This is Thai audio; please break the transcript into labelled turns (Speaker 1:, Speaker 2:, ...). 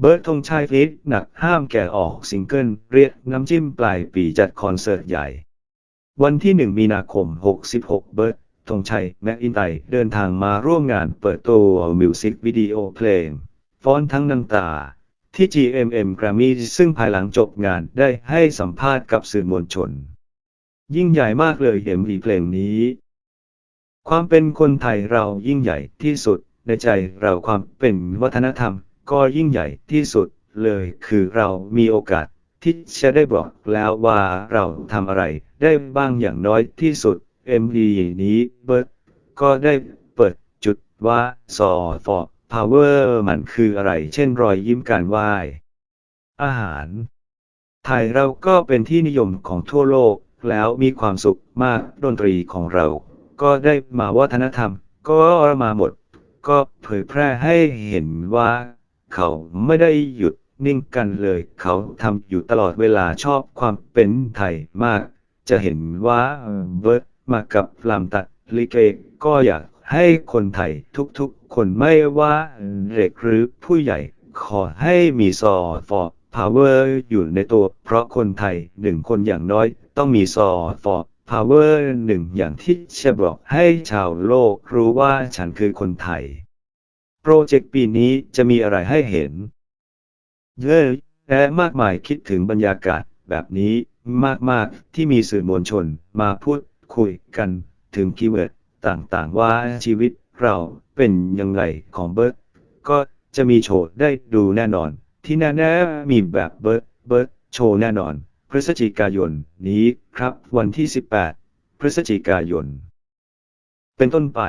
Speaker 1: เบิร์ดธงชัยฟิตหนักห้ามแก่ออกซิงเกิล เรียกน้ำจิ้มปลายปีจัดคอนเสิร์ตใหญ่ วันที่ 1 มีนาคม 66 เบิร์ดธงชัย แม็กอินไตเดินทางมาร่วมงานเปิดตัวมิวสิกวิดีโอเพลง ฟ้อนทั้งน้ำตา ที่ GMM Grammy ซึ่งภายหลังจบงานได้ให้สัมภาษณ์กับสื่อมวลชน ยิ่งใหญ่มากเลยเอ็มวีเพลงนี้ ความเป็นคนไทยเรายิ่งใหญ่ที่สุดในใจเราความเป็นวัฒนธรรม ก็ยิ่งใหญ่ที่สุดเลยคือเรามีโอกาสที่จะได้บอกแล้วว่าเราทำอะไรได้บ้างอย่างน้อยที่สุด MV นี้เบิร์ดก็ได้เปิดจุดว่าซอฟอ power มันคืออะไร เช่นรอยยิ้มการไหว้อาหาร ไทยเราก็เป็นที่นิยมของทั่วโลกแล้วมีความสุขมากดนตรีของเรา ก็ได้มาวัฒนธรรม ก็มาหมด ก็เผยแพร่ให้เห็นว่า เขาไม่ได้หยุดนิ่งกันเลย เขาทำอยู่ตลอดเวลาชอบความเป็นไทยมาก จะเห็นว่าเบิร์ดมากับลำตัดลิเกก็อยากให้คนไทยทุกๆ คนไม่ว่าเด็กหรือผู้ใหญ่ ขอให้มีซอฟอ power อร์อยู่ในตัว เพราะคนไทยหนึ่งคนอย่างน้อย ต้องมีซอฟอ power หนึ่งอย่างที่จะบอกให้ชาวโลกรู้ว่าฉันคือคนไทย รเจกต์ปีนี้จะมีอะไรให้เห็น เยอะและมากมายคิดถึงบรรยากาศแบบนี้มาก ๆ ที่มีสื่อมวลชนมาพูดคุยกันถึงคีย์เวิร์ดต่างๆ ว่าชีวิตเราเป็นยังไงของเบิร์ดก็จะมีโชว์ได้ดูแน่นอน ที่แน่ๆมีแบบเบิร์ดเบิร์ดโชว์แน่นอน พฤศจิกายนนี้ครับวันที่ 18 พฤศจิกายน เป็นต้นไป